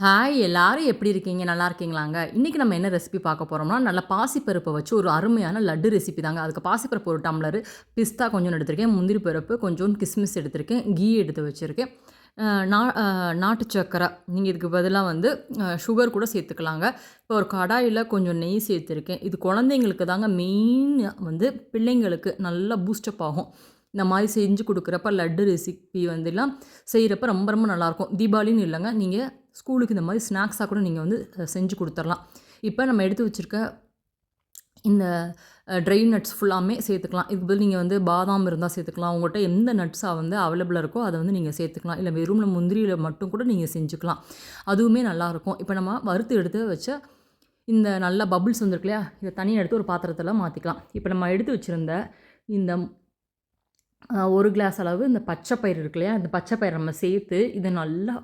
Hi எல்லாரும் எப்படி இருக்கீங்க? நல்லா இருக்கீங்களாங்க? இன்றைக்கி நம்ம என்ன ரெசிபி பார்க்க போகிறோம்னா நல்ல பாசிப்பருப்பை வச்சு ஒரு அருமையான லட்டு ரெசிபி தாங்க. அதுக்கு பாசிப்பருப்பு ஒரு டம்ளர் பிஸ்தா கொஞ்சம் எடுத்திருக்கேன் முந்திரி பருப்பு கொஞ்சோண்டு கிஸ்மிஸ் எடுத்திருக்கேன் கீ எடுத்து வச்சுருக்கேன். நா நாட்டு சக்கரை நீங்கள் இதுக்கு பதிலாக வந்து சுகர் கூட சேர்த்துக்கலாங்க. இப்போ ஒரு கடாயில் கொஞ்சம் நெய் சேர்த்துருக்கேன். இது குழந்தைங்களுக்கு தாங்க மெயின் வந்து பிள்ளைங்களுக்கு நல்லா பூஸ்டப் ஆகும். இந்த மாதிரி செஞ்சு கொடுக்குறப்ப லட்டு ரெசிபி வந்துலாம் செய்கிறப்ப ரொம்ப ரொம்ப நல்லாயிருக்கும் தீபாவளின்னு இல்லைங்க நீங்கள் ஸ்கூலுக்கு இந்த மாதிரி ஸ்நாக்ஸாக கூட நீங்கள் வந்து செஞ்சு கொடுத்துர்லாம் இப்போ நம்ம எடுத்து வச்சுருக்க இந்த ட்ரை நட்ஸ் ஃபுல்லாமே சேர்த்துக்கலாம். இதுக்கு பதில் நீங்கள் வந்து பாதாம் இருந்தால் சேர்த்துக்கலாம். உங்கள்கிட்ட எந்த நட்ஸாக வந்து அவைலபிளாக இருக்கோ அதை வந்து நீங்கள் சேர்த்துக்கலாம். இல்லை வெறும் முந்திரியில் மட்டும் கூட நீங்கள் செஞ்சுக்கலாம். அதுவுமே நல்லாயிருக்கும். இப்போ நம்ம வறுத்து எடுத்து வச்ச இந்த நல்ல பபுள்ஸ் வந்துருக்கு இல்லையா இதை தனியாக எடுத்து ஒரு பாத்திரத்தில் மாற்றிக்கலாம் இப்போ நம்ம எடுத்து வச்சுருந்த இந்த ஒரு கிளாஸ் அளவு இந்த பச்சை பயிர் இருக்கு இல்லையா இந்த பச்சை பயிர் நம்ம சேர்த்து இதை நல்லா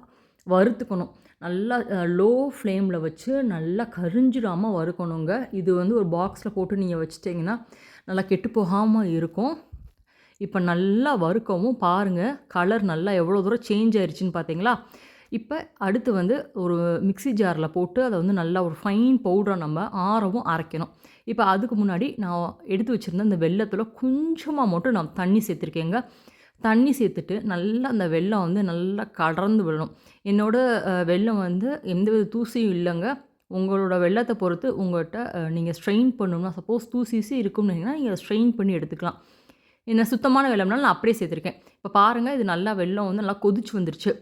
வறுத்துக்கணும். நல்லா லோ ஃப்ளேமில் வச்சு நல்லா கரிஞ்சிடாமல் வறுக்கணுங்க. இது வந்து ஒரு பாக்ஸில் போட்டு நீங்கள் வச்சிட்டிங்கன்னா நல்லா கெட்டு போகாமல் இருக்கும். இப்போ நல்லா வறுக்கவும் பாருங்கள் கலர் நல்லா எவ்வளோ தூரம் சேஞ்ச் ஆயிடுச்சுன்னு பார்த்தீங்களா இப்போ அடுத்து வந்து ஒரு மிக்சி ஜாரில் போட்டு அதை வந்து நல்லா ஒரு ஃபைன் பவுடரை நம்ம ஆறவும் அரைக்கணும். இப்போ அதுக்கு முன்னாடி நான் எடுத்து வச்சுருந்த இந்த வெள்ளத்தில் கொஞ்சமாக மட்டும் நான் தண்ணி சேர்த்துருக்கேங்க. தண்ணி சேர்த்துட்டு நல்லா அந்த வெள்ளம் வந்து நல்லா கடந்து விடணும். என்னோடய வெள்ளம் வந்து எந்த வித தூசியும் இல்லைங்க. உங்களோட வெள்ளத்தை பொறுத்து உங்கள்கிட்ட நீங்கள் ஸ்ட்ரெயின் பண்ணணும்னா சப்போஸ் தூசிசி இருக்கும்னு நீங்கள் ஸ்ட்ரெயின் பண்ணி எடுத்துக்கலாம். என்ன சுத்தமான வெள்ளம்னாலும் நான் அப்படியே சேர்த்துருக்கேன். இப்போ பாருங்கள் இது நல்லா வெள்ளம் வந்து நல்லா கொதிச்சு வந்துருச்சு.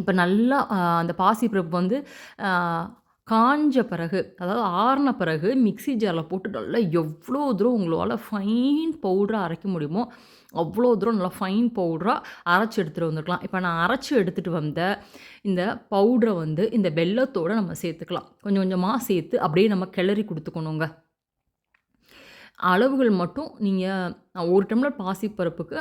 இப்போ நல்லா அந்த பாசி பாசிப்பருப்பு வந்து காஞ்ச பிறகு அதாவது ஆறின பிறகு மிக்ஸி ஜாரில் போட்டு நல்லா எவ்வளோ தூரம் உங்களால் ஃபைன் பவுடராக அரைக்க முடியுமோ அவ்வளோ தூரம் நல்லா ஃபைன் பவுடராக அரைச்சி எடுத்துகிட்டு வந்துருக்கலாம். இப்போ நான் அரைச்சி எடுத்துகிட்டு வந்த இந்த பவுடரை வந்து இந்த வெள்ளத்தோடு நம்ம சேர்த்துக்கலாம். கொஞ்சம் கொஞ்சமாக சேர்த்து அப்படியே நம்ம கிளறி கொடுத்துக்கணுங்க. அளவுகள் மட்டும் நீங்கள் ஒரு டம்ளர் பாசிப்பருப்புக்கு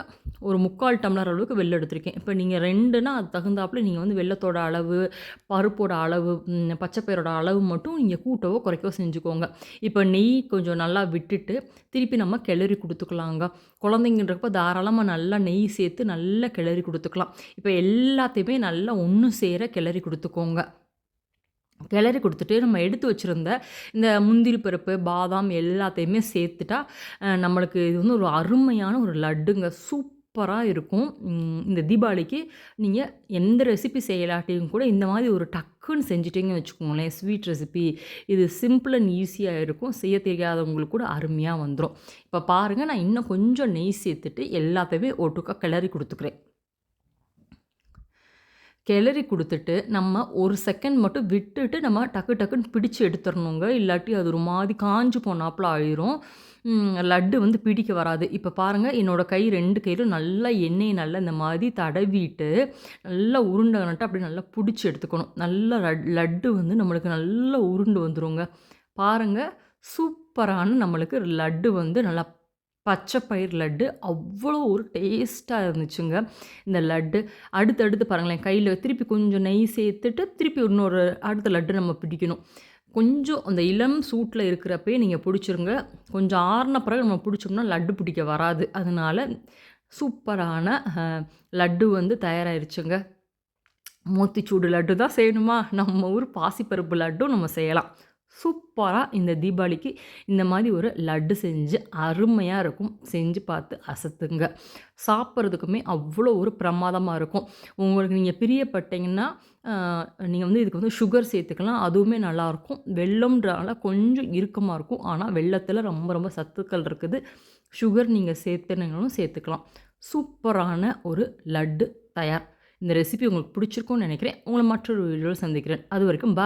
ஒரு முக்கால் டம்ளர் அளவுக்கு வெள்ளம் எடுத்திருக்கேன். இப்போ நீங்கள் ரெண்டுனா அது தகுந்தாப்பில் நீங்கள் வந்து வெள்ளத்தோட அளவு பருப்போட அளவு பச்சைப்பயிரோட அளவு மட்டும் நீங்கள் கூட்டவோ குறைக்கவோ செஞ்சுக்கோங்க. இப்போ நெய் கொஞ்சம் நல்லா விட்டுட்டு திருப்பி நம்ம கிளறி கொடுத்துக்கலாங்க. குழந்தைங்கன்றப்ப தாராளமாக நல்லா நெய் சேர்த்து நல்லா கிளறி கொடுத்துக்கலாம். இப்போ எல்லாத்தையுமே நல்லா ஒன்று சேர கிளறி கொடுத்துக்கோங்க. கிளறி கொடுத்துட்டு நம்ம எடுத்து வச்சுருந்த இந்த முந்திரி பருப்பு பாதாம் எல்லாத்தையுமே சேர்த்துட்டா நம்மளுக்கு இது வந்து ஒரு அருமையான ஒரு லட்டுங்க. சூப்பராக இருக்கும். இந்த தீபாவளிக்கு நீங்கள் எந்த ரெசிபி செய்யலாட்டியும் கூட இந்த மாதிரி ஒரு டக்குன்னு செஞ்சிட்டிங்கன்னு வச்சுக்கோங்களேன். ஸ்வீட் ரெசிபி இது சிம்பிள் அண்ட் ஈஸியாக இருக்கும். செய்ய தெரியாதவங்களுக்கு கூட அருமையாக வந்துடும் இப்போ பாருங்கள் நான் இன்னும் கொஞ்சம் நெய் சேர்த்துட்டு எல்லாத்தையுமே ஒட்டுக்காக கிளறி கொடுத்துக்கிறேன். கிளறி கொடுத்துட்டு நம்ம ஒரு செகண்ட் மட்டும் விட்டுட்டு நம்ம டக்கு டக்குன்னு பிடிச்சி எடுத்துடணுங்க இல்லாட்டி அது ஒரு மாதிரி காஞ்சு போனாப்புல ஆயிரும். லட்டு வந்து பிடிக்க வராது. இப்போ பாருங்கள் என்னோடய கை ரெண்டு கையிலும் நல்லா எண்ணெய் நல்லா இந்த மாதிரி தடவிட்டு நல்லா உருண்டை நட்டு அப்படி நல்லா பிடிச்சி எடுத்துக்கணும். நல்லா லட்டு வந்து நம்மளுக்கு நல்லா உருண்டு வந்துடுங்க பாருங்கள் சூப்பரான நம்மளுக்கு லட்டு வந்து நல்லா பச்சை பயிர் லட்டு அவ்வளோ ஒரு டேஸ்ட்டாக இருந்துச்சுங்க. இந்த லட்டு அடுத்தடுத்து பாருங்களேன் கையில் திருப்பி கொஞ்சம் நெய் சேர்த்துட்டு திருப்பி இன்னொரு அடுத்த லட்டு நம்ம பிடிக்கணும். கொஞ்சம் அந்த இளம் சூட்டில் இருக்கிறப்பே நீங்கள் பிடிச்சிருங்க. கொஞ்சம் ஆறின பிறகு நம்ம பிடிச்சோம்னா லட்டு பிடிக்க வராது. அதனால் சூப்பரான லட்டு வந்து தயாராகிருச்சுங்க மோத்திச்சூடு லட்டு தான் செய்யணுமா? நம்ம ஊர் பாசிப்பருப்பு லட்டும் நம்ம செய்யலாம். சூப்பராக இந்த தீபாவளிக்கு இந்த மாதிரி ஒரு லட்டு செஞ்சு அருமையாக இருக்கும். செஞ்சு பார்த்து அசத்துங்க. சாப்பிட்றதுக்குமே அவ்வளோ ஒரு பிரமாதமாக இருக்கும். உங்களுக்கு நீங்கள் பிரியப்பட்டீங்கன்னா நீங்கள் வந்து இதுக்கு வந்து சுகர் சேர்த்துக்கலாம். அதுவுமே நல்லாயிருக்கும் வெள்ளம்ன்றனால கொஞ்சம் இறுக்கமாக இருக்கும். ஆனால் வெள்ளத்தில் ரொம்ப ரொம்ப சத்துக்கள் இருக்குது. சுகர் நீங்கள் சேர்த்துனீங்களும் சேர்த்துக்கலாம். சூப்பரான ஒரு லட்டு தயார். இந்த ரெசிபி உங்களுக்கு பிடிச்சிருக்கும்னு நினைக்கிறேன். உங்களை மற்றொரு வீடியோவில் சந்திக்கிறேன். அது வரைக்கும் பா